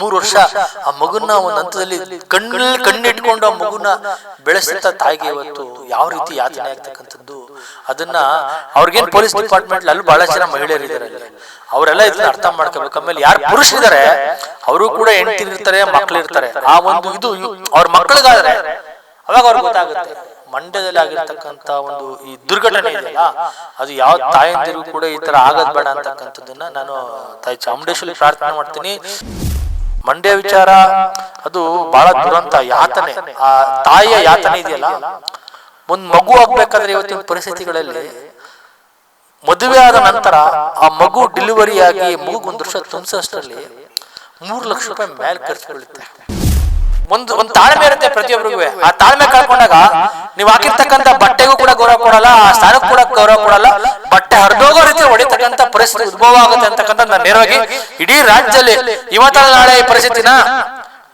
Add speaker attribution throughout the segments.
Speaker 1: ಮೂರು ವರ್ಷ ಆ ಮಗುನ ಒಂದು ಹಂತದಲ್ಲಿ ಕಣ್ಣು ಕಣ್ಣಿಟ್ಕೊಂಡು ಆ ಮಗುನ ಬೆಳೆಸಿದ ತಾಯಿಗೆ ಇವತ್ತು ಯಾವ ರೀತಿ ಯಾತನೆ ಆಗ್ತಕ್ಕಂಥದ್ದು? ಅದನ್ನ ಅವ್ರಿಗೇನ್ ಪೊಲೀಸ್ ಡಿಪಾರ್ಟ್ಮೆಂಟ್ ಅಲ್ಲಿ ಬಹಳ ಜನ ಮಹಿಳೆಯರು ಇದ್ದಾರೆ ಅವರೆಲ್ಲ ಇದನ್ನ ಅರ್ಥ ಮಾಡ್ಕೋಬೇಕು. ಆಮೇಲೆ ಯಾರು ಪುರುಷರಿದ್ದಾರೆ ಅವರು ಕೂಡ ಹೆಂಡತಿರ್ತಾರೆ ಮಕ್ಳು ಇರ್ತಾರೆ. ಆ ಒಂದು ಇದು ಅವ್ರ ಮಕ್ಕಳಿಗಾದ್ರೆ ಅವಾಗ ಅವ್ರಿಗೆ ಗೊತ್ತಾಗುತ್ತೆ. ಮಂಡ್ಯದಲ್ಲಿ ಆಗಿರ್ತಕ್ಕಂತ ಒಂದು ಈ ದುರ್ಘಟನೆ ಇದೆಯಲ್ಲ, ಅದು ಯಾವ ತಾಯಂದಿರು ಕೂಡ ಈ ತರ ಆಗದ್ ಬೇಡ ಅಂತಕ್ಕಂಥದ್ದನ್ನ ನಾನು ತಾಯಿ ಚಾಮುಂಡೇಶ್ವರಿ ಪ್ರಾರ್ಥನೆ ಮಾಡ್ತೀನಿ. ಮಂಡ್ಯ ವಿಚಾರ, ಅದು ಬಹಳ ದುರಂತ, ಯಾತನೆ. ಆ ತಾಯಿಯ ಯಾತನೆ ಇದೆಯಲ್ಲ? ಒಂದ್ ಮಗು ಆಗ್ಬೇಕಾದ್ರೆ ಇವತ್ತಿನ ಪರಿಸ್ಥಿತಿಗಳಲ್ಲಿ ಮದುವೆ ಆದ ನಂತರ ಆ ಮಗು ಡೆಲಿವರಿ ಆಗಿ ಮಗು ಒಂದು ವರ್ಷ ತುಂಬಿಸೋಷ್ಟರಲ್ಲಿ ಮೂರು ಲಕ್ಷ ರೂಪಾಯಿ ಮೇಲೆ ಖರ್ಚು ಬೀಳುತ್ತೆ. ಒಂದು ಒಂದು ತಾಳ್ಮೆ ಇರುತ್ತೆ ಪ್ರತಿಯೊಬ್ಬರಿಗೂ. ಆ ತಾಳ್ಮೆ ಕಳ್ಕೊಂಡಾಗ ನೀವು ಹಾಕಿರ್ತಕ್ಕಂಥ ಬಟ್ಟೆಗೂ ಕೂಡ ಗೌರವ ಕೊಡಲ್ಲ, ಆ ಸ್ಥಾನಕ್ಕೂ ಕೂಡ ಗೌರವ ಕೊಡಲ್ಲ. ಬಟ್ಟೆ ಹರಿದೋಗೋ ರೀತಿ ಹೊಡಿತಕ್ಕಂಥ ಪರಿಸ್ಥಿತಿ ಉದ್ಭವ ಆಗುತ್ತೆ ಅಂತಕ್ಕಂಥ ನಾನು ನೇರವಾಗಿ ಇಡೀ ರಾಜ್ಯದಲ್ಲಿ ಇವತ್ತಲ್ಲ ನಾಳೆ ಈ ಪರಿಸ್ಥಿತಿನ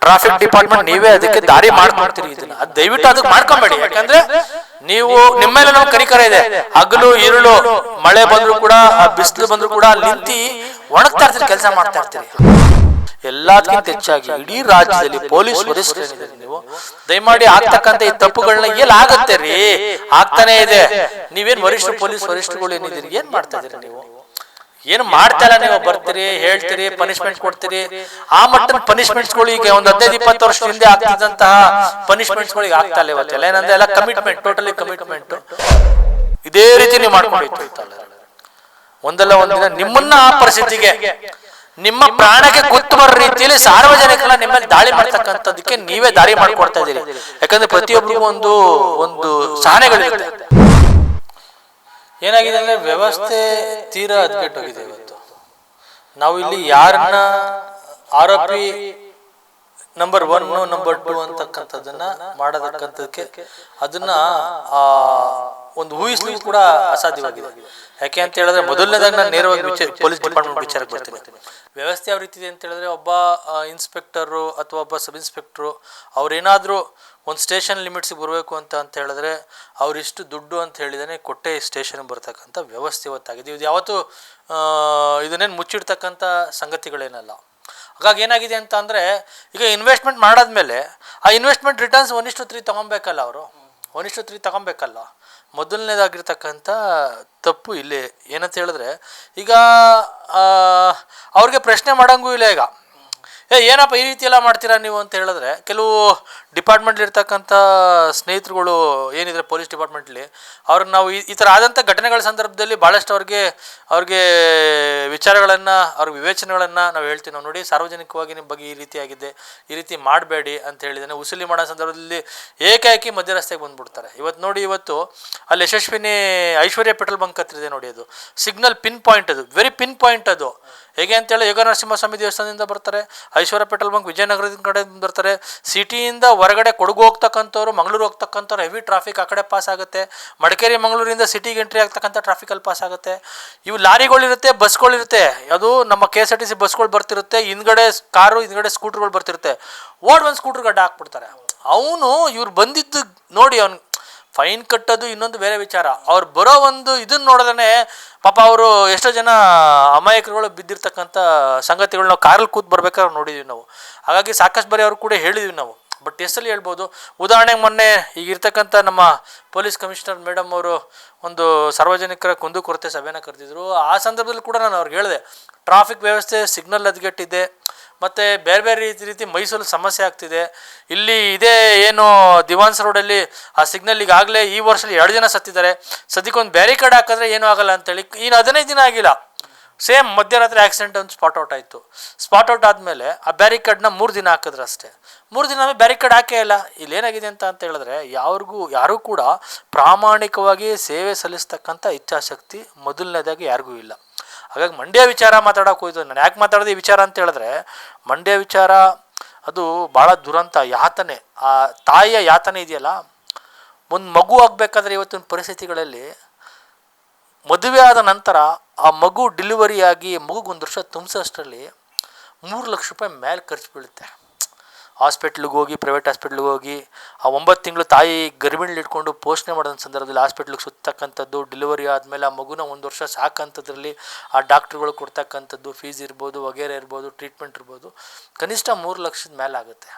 Speaker 1: ಟ್ರಾಫಿಕ್ ಡಿಪಾರ್ಟ್ಮೆಂಟ್ ನೀವೇ ಅದಕ್ಕೆ ದಾರಿ ಮಾಡ್ಕೊಡ್ತೀರಿ ಇದನ್ನ. ಅದ್ ದಯವಿಟ್ಟು ಅದಕ್ಕೆ ಮಾಡ್ಕೊಂಬೇಡಿ. ಯಾಕಂದ್ರೆ ನೀವು ನಿಮ್ಮ ಮೇಲೆ ನಾವು ಕರಿಕರ ಇದೆ. ಹಗಲು ಇರುಳು ಮಳೆ ಬಂದ್ರು ಕೂಡ ಬಿಸಿಲು ಬಂದ್ರು ಕೂಡ ನಿಂತಿ ಒಣಗ್ತಾ ಇರ್ತೀರಿ, ಕೆಲಸ ಮಾಡ್ತಾ ಇರ್ತೀರಿ. ಎಲ್ಲದಕ್ಕಿಂತ ಹೆಚ್ಚಾಗಿ ಇಡೀ ರಾಜ್ಯದಲ್ಲಿ ಪೊಲೀಸ್ ವರಿಷ್ಠರೇನಿದ್ದಾರೆ ನೀವು. ದಯಮಾಡಿ ಆಗ್ತಕ್ಕಂಥ ಈ ತಪ್ಪುಗಳನ್ನ ಎಲ್ಲಿ ಆಗತ್ತೆ ರೀ? ಆಗ್ತಾನೆ ಇದೆ. ನೀವೇನ್ ವರಿಷ್ಠ ಪೊಲೀಸ್ ವರಿಷ್ಠಗಳು ಏನಿದ್ದೀರಿ? ಏನ್ ಮಾಡ್ತಾ ಇದೀರಿ ನೀವು? ಏನು ಮಾಡ್ತಾ ಇಲ್ಲ ನೀವು ಬರ್ತೀರಿ ಹೇಳ್ತೀರಿ ಪನಿಷ್ಮೆಂಟ್ ಕೊಡ್ತೀರಿ. ಆ ಮಟ್ಟದ ಪನಿಷ್ಮೆಂಟ್ಸ್ಗಳು ಈಗ ಒಂದ್ ಹದಿನೈದು ಇಪ್ಪತ್ತು ವರ್ಷ ಹಿಂದೆ ಆಗ್ತಿದ್ದಂತಹ ಪನಿಷ್ಮೆಂಟ್ಸ್ಗಳಿಗೆ ಆಗ್ತಾ ಇಲ್ಲ ಇವತ್ತೆಲ್ಲ ಏನಂದ್ರೆ ಎಲ್ಲ ಕಮಿಟ್ಮೆಂಟ್ ಟೋಟಲಿ ಕಮಿಟ್ಮೆಂಟ್ ಇದೇ ರೀತಿ ನೀವು ಮಾಡ್ಕೊಂಡು ಹೋಯ್ತು ಒಂದಲ್ಲ ಒಂದಿನ ನಿಮ್ಮನ್ನ ಆ ಪರಿಸ್ಥಿತಿಗೆ ನಿಮ್ಮ ಪ್ರಾಣಕ್ಕೆ ಗುತ್ತು ಬರೋ ರೀತಿಯಲ್ಲಿ ಸಾರ್ವಜನಿಕರ ನಿಮ್ಮಲ್ಲಿ ದಾಳಿ ಮಾಡ್ತಕ್ಕಂಥದ್ದಕ್ಕೆ ನೀವೇ ದಾರಿ ಮಾಡ್ಕೊಡ್ತಾ ಇದ್ದೀರಿ. ಯಾಕಂದ್ರೆ ಪ್ರತಿಯೊಬ್ಬರಿಗೂ ಒಂದು ಒಂದು ಸಹನೆಗಳಿರುತ್ತೆ ಏನಾಗಿದೆ ಅಂದ್ರೆ ವ್ಯವಸ್ಥೆ ತೀರಾ ಹದಗೆಟ್ಟೋಗಿದೆ ಇವತ್ತು. ನಾವು ಇಲ್ಲಿ ಯಾರನ್ನ ಆರೋಪಿ ನಂಬರ್ ಒನ್ ನಂಬರ್ ಟು ಅಂತಕ್ಕಂಥದ್ದನ್ನ ಮಾಡತಕ್ಕಂಥದಕ್ಕೆ ಅದನ್ನ ಆ ಒಂದು ಊಹಿಸಲು ಕೂಡ ಅಸಾಧ್ಯವಾಗಿದೆ. ಯಾಕೆ ಅಂತ ಹೇಳಿದ್ರೆ ಮೊದಲನೇದಾಗಿ ನಾನು ನೇರವಾಗಿ ವಿಚಾರ ಪೊಲೀಸ್ ಡಿಪಾರ್ಟ್ಮೆಂಟ್ ವಿಚಾರಕ್ಕೆ ಬರ್ತೀನಿ. ವ್ಯವಸ್ಥೆ ಯಾವ ರೀತಿ ಇದೆ ಅಂತ ಹೇಳಿದ್ರೆ ಒಬ್ಬ ಇನ್ಸ್ಪೆಕ್ಟರು ಅಥವಾ ಒಬ್ಬ ಸಬ್ ಇನ್ಸ್ಪೆಕ್ಟ್ರು ಅವ್ರೇನಾದರೂ ಒಂದು ಸ್ಟೇಷನ್ ಲಿಮಿಟ್ಸಿಗೆ ಬರಬೇಕು ಅಂತ ಅಂತ ಹೇಳಿದ್ರೆ ಅವರಿಷ್ಟು ದುಡ್ಡು ಅಂತ ಹೇಳಿದಾನೆ ಕೊಟ್ಟೆ ಸ್ಟೇಷನ್ ಬರ್ತಕ್ಕಂಥ ವ್ಯವಸ್ಥೆ ಇವತ್ತಾಗಿದೆ. ಇದು ಯಾವತ್ತೂ ಇದನ್ನೇನು ಮುಚ್ಚಿಡ್ತಕ್ಕಂಥ ಸಂಗತಿಗಳೇನಲ್ಲ. ಹಾಗಾಗಿ ಏನಾಗಿದೆ ಅಂತ ಅಂದರೆ, ಈಗ ಇನ್ವೆಸ್ಟ್ಮೆಂಟ್ ಮಾಡಾದ್ಮೇಲೆ ಆ ಇನ್ವೆಸ್ಟ್ಮೆಂಟ್ ರಿಟರ್ನ್ಸ್ ಒನ್ ಇಷ್ಟು ತ್ರೀ ತೊಗೊಬೇಕಲ್ಲ ಅವರು? ಒನ್ ಇಷ್ಟು ತ್ರೀ ತೊಗೊಬೇಕಲ್ಲ? ಮೊದಲನೇದಾಗಿರ್ತಕ್ಕಂಥ ತಪ್ಪು ಇಲ್ಲಿ ಏನಂತ ಹೇಳಿದ್ರೆ ಈಗ ಅವ್ರಿಗೆ ಪ್ರಶ್ನೆ ಮಾಡಂಗೂ ಇಲ್ಲ ಈಗ. ಏ, ಏನಪ್ಪ ಈ ರೀತಿ ಎಲ್ಲ ಮಾಡ್ತೀರಾ ನೀವು ಅಂತ ಹೇಳಿದ್ರೆ, ಕೆಲವು ಡಿಪಾರ್ಟ್ಮೆಂಟ್ ಇರ್ತಕ್ಕಂಥ ಸ್ನೇಹಿತರುಗಳು ಏನಿದ್ರೆ ಪೊಲೀಸ್ ಡಿಪಾರ್ಟ್ಮೆಂಟ್ಲಿ ಅವ್ರಿಗೆ ನಾವು ಈ- ಥರ ಆದಂಥ ಘಟನೆಗಳ ಸಂದರ್ಭದಲ್ಲಿ ಭಾಳಷ್ಟು ಅವ್ರಿಗೆ ಅವ್ರಿಗೆ ವಿಚಾರಗಳನ್ನು ಅವ್ರ ವಿವೇಚನೆಗಳನ್ನು ನಾವು ಹೇಳ್ತೀವಿ. ನಾವು ನೋಡಿ ಸಾರ್ವಜನಿಕವಾಗಿ ನಿಮ್ಮ ಬಗ್ಗೆ ಈ ರೀತಿ ಆಗಿದೆ, ಈ ರೀತಿ ಮಾಡಬೇಡಿ ಅಂತ ಹೇಳಿದ್ದಾನೆ. ಉಸುಲಿ ಮಾಡೋ ಸಂದರ್ಭದಲ್ಲಿ ಏಕಾಏಕಿ ಮಧ್ಯ ರಸ್ತೆಗೆ ಬಂದುಬಿಡ್ತಾರೆ. ಇವತ್ತು ನೋಡಿ ಇವತ್ತು ಅಲ್ಲಿ ಯಶಸ್ವಿನಿ ಐಶ್ವರ್ಯ ಪೆಟ್ರೋಲ್ ಬಂಕ್ ಹತ್ರ ಇದೆ ನೋಡಿ ಅದು. ಸಿಗ್ನಲ್ ಪಿನ್ ಪಾಯಿಂಟ್ ಅದು ವೆರಿ ಪಿನ್ ಪಾಯಿಂಟ್ ಅದು. ಹೇಗೆ ಅಂತೇಳಿ ಯೋಗ ನರಸಿಂಹಸ್ವಾಮಿ ದೇವಸ್ಥಾನದಿಂದ ಬರ್ತಾರೆ. ಐಶ್ವರ್ಯ ಪೆಟ್ರೋಲ್ ಬಂಕ್ ವಿಜಯನಗರದ ಕಡೆ ಬರ್ತಾರೆ. ಸಿಟಿಯಿಂದ ಹೊರಗಡೆ ಕೊಡಗು ಹೋಗ್ತಕ್ಕಂಥವ್ರು, ಮಂಗಳೂರು ಹೋಗ್ತಕ್ಕಂಥವ್ರು ಹೆವಿ ಟ್ರಾಫಿಕ್ ಆ ಕಡೆ ಪಾಸ್ ಆಗುತ್ತೆ. ಮಡಿಕೇರಿ, ಮಂಗಳೂರಿಂದ ಸಿಟಿಗೆ ಎಂಟ್ರಿ ಆಗ್ತಕ್ಕಂಥ ಟ್ರಾಫಿಕಲ್ಲಿ ಪಾಸ್ ಆಗುತ್ತೆ. ಇವು ಲಾರಿಗಳಿರುತ್ತೆ ಬಸ್ಗಳಿರುತ್ತೆ ಅದು ನಮ್ಮ K S R T C ಬಸ್ಗಳು ಬರ್ತಿರುತ್ತೆ, ಹಿಂದ್ಗಡೆ ಕಾರು, ಹಿಂದ್ಗಡೆ ಸ್ಕೂಟರ್ಗಳು ಬರ್ತಿರುತ್ತೆ. ಓಡ್ ಒಂದು ಸ್ಕೂಟರ್ ಗಡ್ಡ ಹಾಕ್ಬಿಡ್ತಾರೆ. ಅವನು ಇವ್ರು ಬಂದಿದ್ದು ನೋಡಿ ಅವ್ನು ಫೈನ್ ಕಟ್ಟೋದು ಇನ್ನೊಂದು ಬೇರೆ ವಿಚಾರ. ಅವ್ರು ಬರೋ ಒಂದು ಇದನ್ನ ನೋಡಿದ್ರೆ ಪಾಪ ಅವರು ಎಷ್ಟೋ ಜನ ಅಮಾಯಕರುಗಳು ಬಿದ್ದಿರ್ತಕ್ಕಂಥ ಸಂಗತಿಗಳು ನಾವು ಕಾರಲ್ಲಿ ಕೂತ್ ಬರ್ಬೇಕಾದ್ರೆ ನೋಡಿದೀವಿ ನಾವು. ಹಾಗಾಗಿ ಸಾಕಷ್ಟು ಬರೀ ಅವ್ರು ಕೂಡ ಹೇಳಿದ್ವಿ ನಾವು. ಬಟ್ ಎಷ್ಟಲ್ಲಿ ಹೇಳ್ಬೋದು. ಉದಾಹರಣೆಗೆ ಮೊನ್ನೆ ಈಗಿರ್ತಕ್ಕಂಥ ನಮ್ಮ ಪೊಲೀಸ್ ಕಮಿಷನರ್ ಮೇಡಮ್ ಅವರು ಒಂದು ಸಾರ್ವಜನಿಕರ ಕುಂದುಕೊರತೆ ಸಭೆನ ಕರೆದಿದ್ರು. ಆ ಸಂದರ್ಭದಲ್ಲಿ ಕೂಡ ನಾನು ಅವ್ರಿಗೆ ಹೇಳಿದೆ ಟ್ರಾಫಿಕ್ ವ್ಯವಸ್ಥೆ ಸಿಗ್ನಲ್ ಹದಗೆಟ್ಟಿದೆ ಮತ್ತು ಬೇರೆ ಬೇರೆ ರೀತಿ ರೀತಿ ಮೈಸೂರು ಸಮಸ್ಯೆ ಆಗ್ತಿದೆ. ಇಲ್ಲಿ ಇದೇ ಏನು ದಿವಾನ್ಸ್ ರೋಡಲ್ಲಿ ಆ ಸಿಗ್ನಲ್ ಈಗಾಗಲೇ ಈ ವರ್ಷದಲ್ಲಿ ಎರಡು ಜನ ಸತ್ತಿದ್ದಾರೆ. ಸದ್ಯಕ್ಕೊಂದು ಬ್ಯಾರಿಕೇಡ್ ಹಾಕಿದ್ರೆ ಏನೂ ಆಗಲ್ಲ ಅಂತೇಳಿ, ಇನ್ನು ಹದಿನೈದು ದಿನ ಆಗಿಲ್ಲ. ಸೇಮ್ ಮಧ್ಯರಾತ್ರಿ ಆಕ್ಸಿಡೆಂಟ್ ಒಂದು ಸ್ಪಾಟ್ ಔಟ್ ಆಯಿತು. ಸ್ಪಾಟ್ ಔಟ್ ಆದಮೇಲೆ ಆ ಬ್ಯಾರಿಕೇಡ್ನ ಮೂರು ದಿನ ಹಾಕಿದ್ರು ಅಷ್ಟೇ. ಮೂರು ದಿನ ಬ್ಯಾರಿಕೇಡ್ ಹಾಕೇ ಇಲ್ಲ. ಇಲ್ಲಿ ಏನಾಗಿದೆ ಅಂತ ಅಂತ ಹೇಳಿದ್ರೆ ಯಾರಿಗೂ ಯಾರೂ ಕೂಡ ಪ್ರಾಮಾಣಿಕವಾಗಿ ಸೇವೆ ಸಲ್ಲಿಸ್ತಕ್ಕಂಥ ಇಚ್ಛಾಶಕ್ತಿ ಮೊದಲನೇದಾಗಿ ಯಾರಿಗೂ ಇಲ್ಲ. ಹಾಗಾಗಿ ಮಂಡ್ಯ ವಿಚಾರ ಮಾತಾಡೋಕೆ ಹೋಯ್ತು. ನಾನು ಯಾಕೆ ಮಾತಾಡೋದು ಈ ವಿಚಾರ ಅಂತ ಹೇಳಿದ್ರೆ ಮಂಡ್ಯ ವಿಚಾರ ಅದು ಭಾಳ ದುರಂತ, ಯಾತನೆ. ಆ ತಾಯಿಯ ಯಾತನೆ ಇದೆಯಲ್ಲ? ಒಂದು ಮಗು ಆಗಬೇಕಾದ್ರೆ ಇವತ್ತಿನ ಪರಿಸ್ಥಿತಿಗಳಲ್ಲಿ ಮದುವೆ ಆದ ನಂತರ ಆ ಮಗು ಡೆಲಿವರಿ ಆಗಿ ಮಗುಗೆ ಒಂದು ವರ್ಷ ತುಂಬಿಸೋಷ್ಟರಲ್ಲಿ ಮೂರು ಲಕ್ಷ ರೂಪಾಯಿ ಮೇಲೆ ಖರ್ಚು ಬೀಳುತ್ತೆ. ಹಾಸ್ಪಿಟ್ಲಿಗೆ ಹೋಗಿ, ಪ್ರೈವೇಟ್ ಹಾಸ್ಪಿಟ್ಲಿಗೆ ಹೋಗಿ, ಆ ಒಂಬತ್ತು ತಿಂಗಳು ತಾಯಿ ಗರ್ಭಿಣಿಲಿ ಇಟ್ಕೊಂಡು ಪೋಷಣೆ ಮಾಡಿದ ಸಂದರ್ಭದಲ್ಲಿ ಹಾಸ್ಪಿಟ್ಲಿಗೆ ಸುತ್ತಕ್ಕಂಥದ್ದು, ಡೆಲಿವರಿ ಆದಮೇಲೆ ಆ ಮಗುನ ಒಂದು ವರ್ಷ ಸಾಕಂಥದ್ರಲ್ಲಿ ಆ ಡಾಕ್ಟ್ರುಗಳು ಕೊಡ್ತಕ್ಕಂಥದ್ದು, ಫೀಸ್ ಇರ್ಬೋದು, ವಗೇರೆ ಇರ್ಬೋದು, ಟ್ರೀಟ್ಮೆಂಟ್ ಇರ್ಬೋದು, ಕನಿಷ್ಠ ಮೂರು ಲಕ್ಷದ ಮೇಲೆ ಆಗುತ್ತೆ.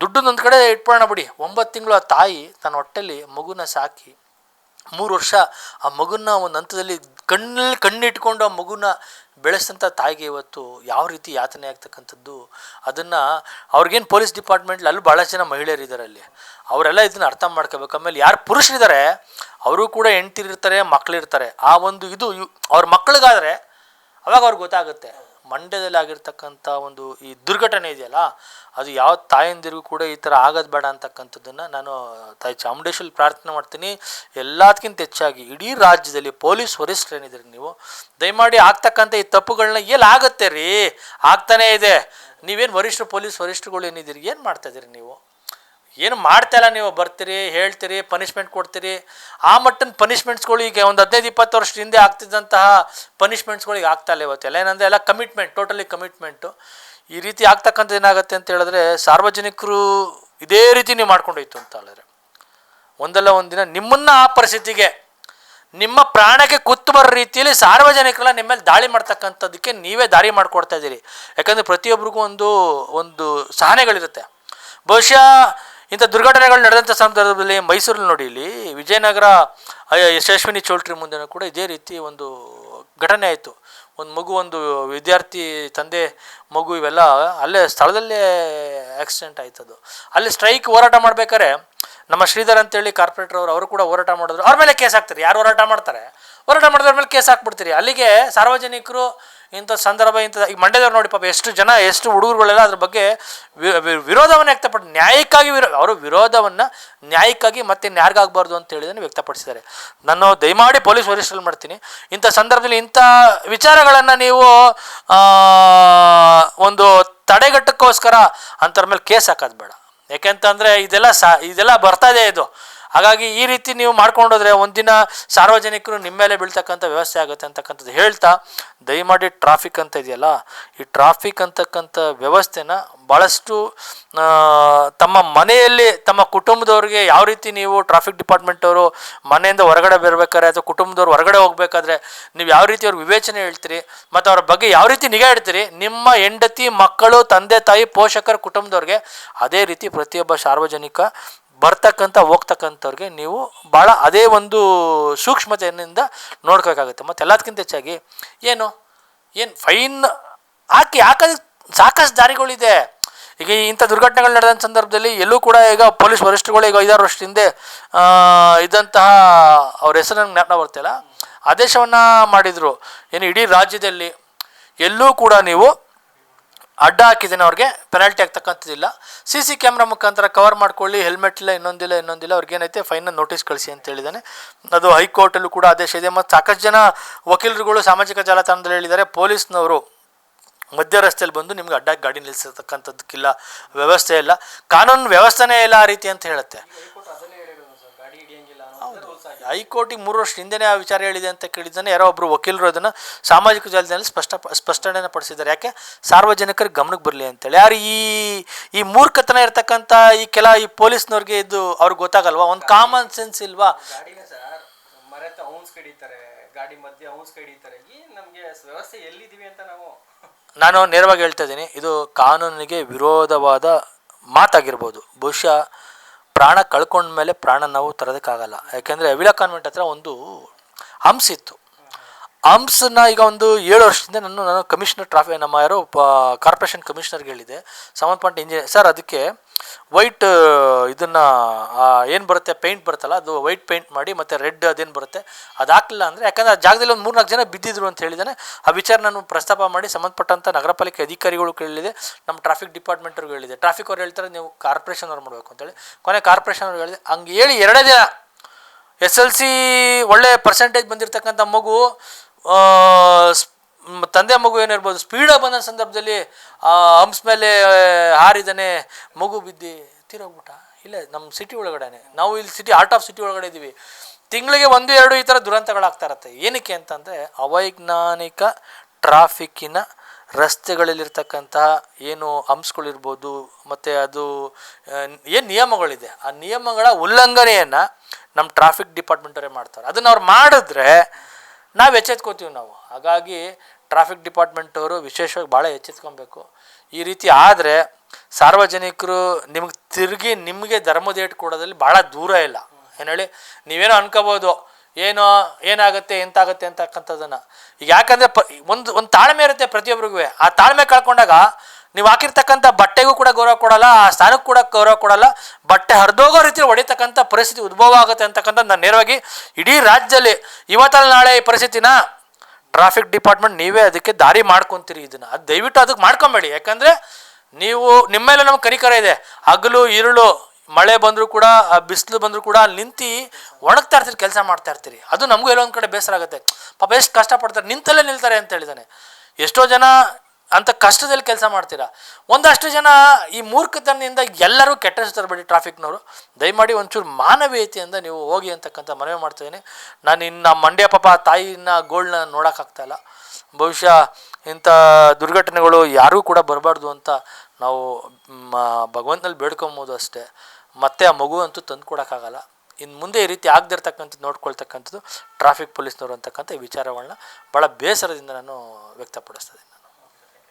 Speaker 1: ದುಡ್ಡು ಒಂದು ಕಡೆ ಇಟ್ಕೊಳ್ಳೋಣ ಬಿಡಿ. ಒಂಬತ್ತು ತಿಂಗಳು ಆ ತಾಯಿ ತನ್ನ ಹೊಟ್ಟೆಲಿ ಮಗುನ ಸಾಕಿ ಮೂರು ವರ್ಷ ಆ ಮಗುನ ಒಂದು ಹಂತದಲ್ಲಿ ಕಣ್ಣಲ್ಲಿ ಕಣ್ಣಿಟ್ಕೊಂಡು ಆ ಮಗುನ ಬೆಳೆಸಿದಂಥ ತಾಯಿಗೆ ಇವತ್ತು ಯಾವ ರೀತಿ ಯಾತನೆ ಆಗ್ತಕ್ಕಂಥದ್ದು, ಅದನ್ನು ಅವ್ರಿಗೇನು ಪೊಲೀಸ್ ಡಿಪಾರ್ಟ್ಮೆಂಟ್ಲಿ ಅಲ್ಲಿ ಭಾಳ ಜನ ಮಹಿಳೆಯರಿದ್ದಾರೆ ಅಲ್ಲಿ ಅವರೆಲ್ಲ ಇದನ್ನು ಅರ್ಥ ಮಾಡ್ಕೋಬೇಕು. ಆಮೇಲೆ ಯಾರು ಪುರುಷರಿದ್ದಾರೆ ಅವರು ಕೂಡ ಹೆಂಡ್ತಿರಿರ್ತಾರೆ ಮಕ್ಕಳಿರ್ತಾರೆ ಆ ಒಂದು ಇದು ಅವ್ರ ಮಕ್ಕಳಿಗಾದರೆ ಅವಾಗ ಅವ್ರಿಗೆ ಗೊತ್ತಾಗುತ್ತೆ. ಮಂಡ್ಯದಲ್ಲಿ ಆಗಿರ್ತಕ್ಕಂಥ ಒಂದು ಈ ದುರ್ಘಟನೆ ಇದೆಯಲ್ಲ, ಅದು ಯಾವ ತಾಯಂದಿರಿಗೂ ಕೂಡ ಈ ಥರ ಆಗೋದು ಬೇಡ ಅಂತಕ್ಕಂಥದ್ದನ್ನು ನಾನು ತಾಯಿ ಚಾಮುಂಡೇಶ್ವರಿ ಪ್ರಾರ್ಥನೆ ಮಾಡ್ತೀನಿ. ಎಲ್ಲದಕ್ಕಿಂತ ಹೆಚ್ಚಾಗಿ ಇಡೀ ರಾಜ್ಯದಲ್ಲಿ ಪೊಲೀಸ್ ವರಿಷ್ಠರೇನಿದ್ದೀರಿ ನೀವು, ದಯಮಾಡಿ ಆಗ್ತಕ್ಕಂಥ ಈ ತಪ್ಪುಗಳನ್ನ ಎಲ್ಲಿ ಆಗುತ್ತೆ ರೀ? ಆಗ್ತಾನೇ ಇದೆ. ನೀವೇನು ವರಿಷ್ಠ ಪೊಲೀಸ್ ವರಿಷ್ಠಗಳು ಏನಿದ್ದೀರಿ? ಏನು ಮಾಡ್ತಾ ಇದ್ದೀರಿ ನೀವು? ಏನು ಮಾಡ್ತಾ ಇಲ್ಲ ನೀವು, ಬರ್ತೀರಿ, ಹೇಳ್ತೀರಿ ಪನಿಷ್ಮೆಂಟ್ ಕೊಡ್ತೀರಿ. ಆ ಮಟ್ಟನ ಪನಿಷ್ಮೆಂಟ್ಸ್ಗಳು ಈಗ ಒಂದು ಹದಿನೈದು, ಇಪ್ಪತ್ತು ವರ್ಷ ಹಿಂದೆ ಆಗ್ತಿದ್ದಂತಹ ಪನಿಷ್ಮೆಂಟ್ಸ್ಗಳಿಗೆ ಆಗ್ತಾಯಿಲ್ಲ ಇವತ್ತು. ಎಲ್ಲ ಏನಂದರೆ ಎಲ್ಲ ಕಮಿಟ್ಮೆಂಟ್ ಟೋಟಲಿ ಕಮಿಟ್ಮೆಂಟು ಈ ರೀತಿ ಆಗ್ತಕ್ಕಂಥದ್ದು ಏನಾಗುತ್ತೆ ಅಂತ ಹೇಳಿದ್ರೆ ಸಾರ್ವಜನಿಕರು ಇದೇ ರೀತಿ ನೀವು ಮಾಡ್ಕೊಂಡೋಯ್ತು ಅಂತ ಹೇಳಿದ್ರೆ. ಒಂದಲ್ಲ ಒಂದಿನ ನಿಮ್ಮನ್ನ ಆ ಪರಿಸ್ಥಿತಿಗೆ, ನಿಮ್ಮ ಪ್ರಾಣಕ್ಕೆ ಕುತ್ತು ಬರೋ ರೀತಿಯಲ್ಲಿ ಸಾರ್ವಜನಿಕರೆಲ್ಲ ನಿಮ್ಮ ಮೇಲೆ ದಾಳಿ ಮಾಡ್ತಕ್ಕಂಥದ್ದಕ್ಕೆ ನೀವೇ ದಾರಿ ಮಾಡಿಕೊಡ್ತಾ ಇದ್ದೀರಿ. ಯಾಕಂದರೆ ಪ್ರತಿಯೊಬ್ಬರಿಗೂ ಒಂದು ಒಂದು ಸಹನೆಗಳಿರುತ್ತೆ. ಬಹುಶಃ ಇಂಥ ದುರ್ಘಟನೆಗಳು ನಡೆದಂಥ ಸಂದರ್ಭದಲ್ಲಿ ಮೈಸೂರಲ್ಲಿ ನೋಡಿ ಇಲ್ಲಿ ವಿಜಯನಗರ ಯಶಸ್ವಿನಿ ಚೌಲ್ಟ್ರಿ ಮುಂದೆನೂ ಕೂಡ ಇದೇ ರೀತಿ ಒಂದು ಘಟನೆ ಆಯಿತು. ಒಂದು ಮಗು, ಒಂದು ವಿದ್ಯಾರ್ಥಿ ತಂದೆ ಮಗು ಇವೆಲ್ಲ ಅಲ್ಲೇ ಸ್ಥಳದಲ್ಲೇ ಆಕ್ಸಿಡೆಂಟ್ ಆಯ್ತದು ಅಲ್ಲಿ ಸ್ಟ್ರೈಕ್ ಹೋರಾಟ ಮಾಡ್ಬೇಕಾದ್ರೆ ನಮ್ಮ ಶ್ರೀಧರ್ ಅಂತೇಳಿ ಕಾರ್ಪೊರೇಟರ್ ಅವರು ಅವರು ಕೂಡ ಹೋರಾಟ ಮಾಡಿದ್ರು. ಅವ್ರ ಮೇಲೆ ಕೇಸ್ ಹಾಕ್ತಾರೆ. ಯಾರು ಹೋರಾಟ ಮಾಡ್ತಾರೆ? ಹೋರಾಟ ಮಾಡಿದ್ರ ಮೇಲೆ ಕೇಸ್ ಹಾಕ್ಬಿಡ್ತೀರಿ. ಅಲ್ಲಿಗೆ ಸಾರ್ವಜನಿಕರು ಇಂಥ ಸಂದರ್ಭ, ಇಂಥ ಈಗ ಮಂಡ್ಯದವ್ರು ನೋಡಿ ಪಾಪ ಎಷ್ಟು ಜನ, ಎಷ್ಟು ಹುಡುಗರುಗಳೆಲ್ಲ ಅದ್ರ ಬಗ್ಗೆ ವಿರೋಧವನ್ನು ವ್ಯಕ್ತಪಡ, ನ್ಯಾಯಕ್ಕಾಗಿ ವಿರೋ, ಅವರು ವಿರೋಧವನ್ನು ನ್ಯಾಯಕ್ಕಾಗಿ ಮತ್ತೆ ಯಾರಿಗಾಗಬಾರ್ದು ಅಂತ ಹೇಳಿದನ್ನು ವ್ಯಕ್ತಪಡಿಸಿದ್ದಾರೆ. ನಾನು ದಯಮಾಡಿ ಪೊಲೀಸ್ ವರಿಷ್ಠರಲ್ಲಿ ಮಾಡ್ತೀನಿ. ಇಂಥ ಸಂದರ್ಭದಲ್ಲಿ ಇಂಥ ವಿಚಾರಗಳನ್ನು ನೀವು ಒಂದು ತಡೆಗಟ್ಟಕ್ಕೋಸ್ಕರ ಅಂಥವ್ರ ಮೇಲೆ ಕೇಸ್ ಹಾಕೋದು ಬೇಡ. ಯಾಕೆಂತಂದರೆ ಇದೆಲ್ಲ ಸಾ, ಇದೆಲ್ಲ ಬರ್ತಾ ಇದೆ ಇದು. ಹಾಗಾಗಿ ಈ ರೀತಿ ನೀವು ಮಾಡ್ಕೊಂಡೋದ್ರೆ ಒಂದಿನ ಸಾರ್ವಜನಿಕರು ನಿಮ್ಮ ಮೇಲೆ ಬೀಳ್ತಕ್ಕಂಥ ವ್ಯವಸ್ಥೆ ಆಗುತ್ತೆ ಅಂತಕ್ಕಂಥದ್ದು ಹೇಳ್ತಾ, ದಯಮಾಡಿ ಟ್ರಾಫಿಕ್ ಅಂತ ಇದೆಯಲ್ಲ, ಈ ಟ್ರಾಫಿಕ್ ಅಂತಕ್ಕಂಥ ವ್ಯವಸ್ಥೆನ ಭಾಳಷ್ಟು ತಮ್ಮ ಮನೆಯಲ್ಲಿ, ತಮ್ಮ ಕುಟುಂಬದವ್ರಿಗೆ ಯಾವ ರೀತಿ ನೀವು ಟ್ರಾಫಿಕ್ ಡಿಪಾರ್ಟ್ಮೆಂಟ್ ಅವರು ಮನೆಯಿಂದ ಹೊರಗಡೆ ಬರಬೇಕಾದ್ರೆ ಅಥವಾ ಕುಟುಂಬದವ್ರು ಹೊರಗಡೆ ಹೋಗ್ಬೇಕಾದ್ರೆ ನೀವು ಯಾವ ರೀತಿ ಅವ್ರ ವಿವೇಚನೆ ಹೇಳ್ತೀರಿ, ಮತ್ತು ಅವ್ರ ಬಗ್ಗೆ ಯಾವ ರೀತಿ ನಿಗಾ ಇಡ್ತೀರಿ, ನಿಮ್ಮ ಹೆಂಡತಿ, ಮಕ್ಕಳು, ತಂದೆ, ತಾಯಿ, ಪೋಷಕರ, ಕುಟುಂಬದವ್ರಿಗೆ ಅದೇ ರೀತಿ ಪ್ರತಿಯೊಬ್ಬ ಸಾರ್ವಜನಿಕ ಬರ್ತಕ್ಕಂಥ, ಹೋಗ್ತಕ್ಕಂಥವ್ರಿಗೆ ನೀವು ಭಾಳ ಅದೇ ಒಂದು ಸೂಕ್ಷ್ಮತೆಯಿಂದ ನೋಡ್ಕೋಬೇಕಾಗುತ್ತೆ ಮತ್ತು ಎಲ್ಲದಕ್ಕಿಂತ ಹೆಚ್ಚಾಗಿ ಏನು ಏನು ಫೈನ್ ಹಾಕಿ ಹಾಕೋದು ಸಾಕಷ್ಟು ದಾರಿಗಳಿದೆ ಈಗ ಇಂಥ ದುರ್ಘಟನೆಗಳು ನಡೆದ ಸಂದರ್ಭದಲ್ಲಿ ಎಲ್ಲೂ ಕೂಡ ಈಗ ಪೊಲೀಸ್ ವರಿಷ್ಠರುಗಳು ಈಗ ಐದಾರು ವರ್ಷದ ಹಿಂದೆ ಇದ್ದಂತಹ ಅವ್ರ ಹೆಸರು ಜ್ಞಾಪನ ಬರ್ತಿಲ್ಲ ಆದೇಶವನ್ನು ಮಾಡಿದರು. ಏನು ಇಡೀ ರಾಜ್ಯದಲ್ಲಿ ಎಲ್ಲೂ ಕೂಡ ನೀವು ಅಡ್ಡ ಹಾಕಿದ್ದೇನೆ ಅವ್ರಿಗೆ ಪೆನಾಲ್ಟಿ ಆಗ್ತಕ್ಕಂಥದ್ದಿಲ್ಲ. ಸಿ ಸಿ ಕ್ಯಾಮ್ರಾ ಮುಖಾಂತರ ಕವರ್ ಮಾಡ್ಕೊಳ್ಳಿ ಹೆಲ್ಮೆಟ್ ಇಲ್ಲ, ಇನ್ನೊಂದಿಲ್ಲ ಇನ್ನೊಂದಿಲ್ಲ, ಅವ್ರಿಗೆ ಏನೈತೆ ಫೈನ್ ನೋಟಿಸ್ ಕಳಿಸಿ ಅಂತ ಹೇಳಿದ್ದಾನೆ ಅದು ಹೈಕೋರ್ಟಲ್ಲೂ ಕೂಡ ಆದೇಶ ಇದೆ. ಮತ್ತು ಸಾಕಷ್ಟು ಜನ ವಕೀಲರುಗಳು ಸಾಮಾಜಿಕ ಜಾಲತಾಣದಲ್ಲಿ ಹೇಳಿದ್ದಾರೆ, ಪೊಲೀಸ್ನವರು ಮಧ್ಯ ರಸ್ತೆಯಲ್ಲಿ ಬಂದು ನಿಮ್ಗೆ ಅಡ್ಡಾಗಿ ಗಾಡಿ ನಿಲ್ಲಿಸತಕ್ಕಂಥದ್ದಕ್ಕಿಲ್ಲ ವ್ಯವಸ್ಥೆ ಇಲ್ಲ. ಕಾನೂನು ವ್ಯವಸ್ಥೆನೇ ಇಲ್ಲ ಆ ರೀತಿ ಅಂತ ಹೇಳುತ್ತೆ. ಹೈಕೋರ್ಟಿಗೆ ಮೂರು ವರ್ಷ ಹಿಂದೆನೇ ಆ ವಿಚಾರ ಹೇಳಿದೆ ಅಂತ ಕೇಳಿದ್ದಾನೆ ಯಾರೋ ಒಬ್ಬರು ವಕೀಲರು ಅದನ್ನು ಸಾಮಾಜಿಕ ಜಾಲದಲ್ಲಿ ಸ್ಪಷ್ಟ ಸ್ಪಷ್ಟನೆ ಪಡಿಸಿದ್ದಾರೆ. ಯಾಕೆ? ಸಾರ್ವಜನಿಕರಿಗೆ ಗಮನಕ್ಕೆ ಬರಲಿ ಅಂತೇಳಿ. ಯಾರು ಈ ಈ ಮೂರ್ಖತನ ಇರ್ತಕ್ಕಂಥ ಈ ಕೆಲ ಈ ಪೊಲೀಸ್ನವ್ರಿಗೆ ಇದು ಅವ್ರಿಗೆ ಗೊತ್ತಾಗಲ್ವಾ? ಒಂದು ಕಾಮನ್ ಸೆನ್ಸ್ ಇಲ್ವಾ?
Speaker 2: ಗಾಡಿ ಮಧ್ಯೆ ನಮಗೆ ವ್ಯವಸ್ಥೆ ಎಲ್ಲಿದೀವಿ ಅಂತ ನಾವು?
Speaker 1: ನಾನು ನೇರವಾಗಿ ಹೇಳ್ತಾ ಇದ್ದೀನಿ. ಇದು ಕಾನೂನಿಗೆ ವಿರೋಧವಾದ ಮಾತಾಗಿರ್ಬೋದು. ಬಹುಶಃ ಪ್ರಾಣ ಕಳ್ಕೊಂಡ್ಮೇಲೆ ಪ್ರಾಣ ನಾವು ತರೋದಕ್ಕಾಗಲ್ಲ. ಯಾಕೆಂದರೆ ಅವಿಲಾ ಕಾನ್ವೆಂಟ್ ಹತ್ರ ಒಂದು ಹಂಸಿತ್ತು ಹಂಸನ್ನ ಈಗ ಒಂದು ಏಳು ವರ್ಷದಿಂದ ನಾನು ನಾನು ಕಮಿಷನರ್ ಟ್ರಾಫಿ, ನಮ್ಮ ಯಾರೋ ಕಾರ್ಪೊರೇಷನ್ ಕಮಿಷನರ್ಗೆ ಹೇಳಿದೆ, ಸಂಬಂಧಪಟ್ಟ ಇಂಜಿನಿಯರ್ ಸರ್, ಅದಕ್ಕೆ ವೈಟ್, ಇದನ್ನು ಏನು ಬರುತ್ತೆ, ಪೇಂಟ್ ಬರುತ್ತಲ್ಲ, ಅದು ವೈಟ್ ಪೇಂಟ್ ಮಾಡಿ, ಮತ್ತು ರೆಡ್ ಅದೇನು ಬರುತ್ತೆ, ಅದು ಹಾಕಲಿಲ್ಲ ಅಂದರೆ, ಯಾಕಂದರೆ ಆ ಜಾಗದಲ್ಲಿ ಒಂದು ಮೂರ್ನಾಲ್ಕು ಜನ ಬಿದ್ದಿದ್ರು ಅಂತ ಹೇಳಿದಾನೆ, ಆ ವಿಚಾರ ನಾನು ಪ್ರಸ್ತಾಪ ಮಾಡಿ ಸಂಬಂಧಪಟ್ಟಂಥ ನಗರ ಪಾಲಿಕೆ ಅಧಿಕಾರಿಗಳು ಕೇಳಿದೆ, ನಮ್ಮ ಟ್ರಾಫಿಕ್ ಡಿಪಾರ್ಟ್ಮೆಂಟ್ರಿಗೆ ಹೇಳಿದೆ ಟ್ರಾಫಿಕ್ ಅವ್ರು ಹೇಳ್ತಾರೆ, ನೀವು ಕಾರ್ಪೊರೇಷನ್ ಅವ್ರು ಮಾಡಬೇಕು ಅಂತೇಳಿ ಕೊನೆ ಕಾರ್ಪೊರೇಷನ್ ಅವ್ರು ಹೇಳಿದೆ, ಹಂಗೆ ಹೇಳಿ ಎರಡೇ ದಿನ, ಎಸ್ ಎಲ್ ಸಿ ಒಳ್ಳೆ ಪರ್ಸೆಂಟೇಜ್ ಬಂದಿರತಕ್ಕಂಥ ಮಗು ತಂದೆ ಮಗು ಏನಿರ್ಬೋದು ಸ್ಪೀಡಾಗಿ ಬಂದ ಸಂದರ್ಭದಲ್ಲಿ, ಆ ಹಂಸ್ ಮೇಲೆ ಹಾರಿದಾನೆ ಮಗು ಬಿದ್ದು ತೀರೋಗ್ಬಿಟ್ಟ. ಇಲ್ಲೇ ನಮ್ಮ ಸಿಟಿ ಒಳಗಡೆ ನಾವು ಇಲ್ಲಿ ಸಿಟಿ ಆರ್ಟ್ ಆಫ್ ಸಿಟಿ ಒಳಗಡೆ ಇದ್ದೀವಿ ತಿಂಗಳಿಗೆ ಒಂದು, ಎರಡು ಈ ಥರ ದುರಂತಗಳಾಗ್ತಾ ಇರತ್ತೆ. ಏನಕ್ಕೆ ಅಂತಂದರೆ ಅವೈಜ್ಞಾನಿಕ ಟ್ರಾಫಿಕ್ಕಿನ ರಸ್ತೆಗಳಲ್ಲಿರ್ತಕ್ಕಂತಹ ಏನು ಅಂಶಗಳಿರ್ಬೋದು ಮತ್ತು ಅದು ಏನು ನಿಯಮಗಳಿದೆ, ಆ ನಿಯಮಗಳ ಉಲ್ಲಂಘನೆಯನ್ನು ನಮ್ಮ ಟ್ರಾಫಿಕ್ ಡಿಪಾರ್ಟ್ಮೆಂಟವರೇ ಮಾಡ್ತಾರೆ. ಅದನ್ನು ಅವ್ರು ಮಾಡಿದ್ರೆ ನಾವು ಎಚ್ಚೆತ್ಕೋತೀವಿ ನಾವು. ಹಾಗಾಗಿ ಟ್ರಾಫಿಕ್ ಡಿಪಾರ್ಟ್ಮೆಂಟವರು ವಿಶೇಷವಾಗಿ ಭಾಳ ಎಚ್ಚೆತ್ಕೊಬೇಕು. ಈ ರೀತಿ ಆದರೆ ಸಾರ್ವಜನಿಕರು ನಿಮ್ಗೆ ತಿರುಗಿ ನಿಮಗೆ ಧರ್ಮದೇಟ್ ಕೊಡೋದ್ರಲ್ಲಿ ಭಾಳ ದೂರ ಇಲ್ಲ. ಏನು ಹೇಳಿ, ನೀವೇನೋ ಅನ್ಕೋಬೋದು, ಏನೋ ಏನಾಗುತ್ತೆ, ಎಂತಾಗುತ್ತೆ ಅಂತಕ್ಕಂಥದ್ದನ್ನು. ಈಗ ಯಾಕಂದರೆ ಪ, ಒಂದು ಒಂದು ತಾಳ್ಮೆ ಇರುತ್ತೆ ಪ್ರತಿಯೊಬ್ಬರಿಗೂ ಆ ತಾಳ್ಮೆ ಕಳ್ಕೊಂಡಾಗ ನೀವು ಹಾಕಿರ್ತಕ್ಕಂಥ ಬಟ್ಟೆಗೂ ಕೂಡ ಗೌರವ ಕೊಡಲ್ಲ, ಆ ಸ್ಥಾನಕ್ಕೂ ಕೂಡ ಗೌರವ ಕೊಡಲ್ಲ. ಬಟ್ಟೆ ಹರಿದೋಗೋ ರೀತಿ ಹೊಡಿತಕ್ಕಂಥ ಪರಿಸ್ಥಿತಿ ಉದ್ಭವ ಆಗುತ್ತೆ ಅಂತಕ್ಕಂಥ ನಾನು ನೇರವಾಗಿ ಇಡೀ ರಾಜ್ಯದಲ್ಲಿ ಇವತ್ತಲ್ಲಿ ನಾಳೆ ಈ ಪರಿಸ್ಥಿತಿನ ಟ್ರಾಫಿಕ್ ಡಿಪಾರ್ಟ್ಮೆಂಟ್ ನೀವೇ ಅದಕ್ಕೆ ದಾರಿ ಮಾಡ್ಕೊತೀರಿ ಇದನ್ನು. ಅದು ದಯವಿಟ್ಟು ಅದಕ್ಕೆ ಮಾಡ್ಕೊಬೇಡಿ. ಯಾಕಂದರೆ ನೀವು ನಿಮ್ಮ ಮೇಲೆ ನಮ್ಗೆ ಕನಿಕರ ಇದೆ. ಹಗಲು ಇರುಳು ಮಳೆ ಬಂದರೂ ಕೂಡ ಬಿಸಿಲು ಬಂದರೂ ಕೂಡ ಅಲ್ಲಿ ನಿಂತು ಒಣಗ್ತಾ ಇರ್ತೀರಿ, ಕೆಲಸ ಮಾಡ್ತಾ ಇರ್ತೀರಿ. ಅದು ನಮಗೂ ಎಲ್ಲೊಂದು ಕಡೆ ಬೇಸರ ಆಗುತ್ತೆ. ಪಾಪ ಎಷ್ಟು ಕಷ್ಟಪಡ್ತಾರೆ, ನಿಂತಲ್ಲೇ ನಿಲ್ತಾರೆ ಅಂತ ಹೇಳಿದ್ದಾನೆ ಎಷ್ಟೋ ಜನ ಅಂತ ಕಷ್ಟದಲ್ಲಿ ಕೆಲಸ ಮಾಡ್ತೀರಾ? ಒಂದಷ್ಟು ಜನ ಈ ಮೂರ್ಖತನದಿಂದ ಎಲ್ಲರೂ ಕೆಟ್ಟ ಬಿಡಿ ತರಬೇಡಿ ಟ್ರಾಫಿಕ್ನವರು. ದಯಮಾಡಿ ಒಂಚೂರು ಮಾನವೀಯತೆಯಿಂದ ನೀವು ಹೋಗಿ ಅಂತಕ್ಕಂಥ ಮನವಿ ಮಾಡ್ತಿದ್ದೀನಿ ನಾನು ಇನ್ನು ಮಂಡ್ಯ ಪಾಪ ತಾಯಿನ ಗೋಲ್ಡ್ನ ನೋಡೋಕ್ಕಾಗ್ತಾಯಿಲ್ಲ ಬಹುಶಃ ಇಂಥ ದುರ್ಘಟನೆಗಳು ಯಾರೂ ಕೂಡ ಬರಬಾರ್ದು ಅಂತ ನಾವು ಭಗವಂತನಲ್ಲಿ ಬೇಡ್ಕೊಬೋದು ಅಷ್ಟೇ. ಮತ್ತೆ ಆ ಮಗು ಅಂತೂ ತಂದು ಕೊಡೋಕ್ಕಾಗಲ್ಲ. ಇನ್ನು ಮುಂದೆ ಈ ರೀತಿ ಆಗದಿರ್ತಕ್ಕಂಥದ್ದು ನೋಡ್ಕೊಳ್ತಕ್ಕಂಥದ್ದು, ಟ್ರಾಫಿಕ್ ಪೊಲೀಸ್ನವರು ಅಂತಕ್ಕಂಥ ವಿಚಾರಗಳನ್ನ ಭಾಳ ಬೇಸರದಿಂದ ನಾನು ವ್ಯಕ್ತಪಡಿಸ್ತಾ ಇದ್ದೀನಿ.